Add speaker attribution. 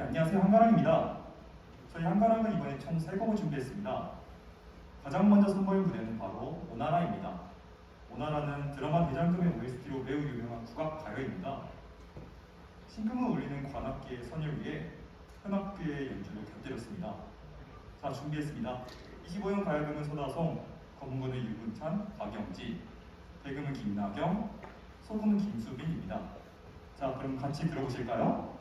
Speaker 1: 네, 안녕하세요. 한가랑입니다. 저희 한가랑은 이번에 총 3곡을 준비했습니다. 가장 먼저 선보인 무대는 바로 오나라입니다. 오나라는 드라마 대장금의 OST로 매우 유명한 국악 가요입니다. 신금을 울리는 관악기의 선율 위에 현악기의 연주를 곁들였습니다. 자, 준비했습니다. 25형 가요금은 소다송, 건문은 유근찬, 박영지, 대금은 김나경, 소금은 김수빈입니다. 자, 그럼 같이 들어보실까요?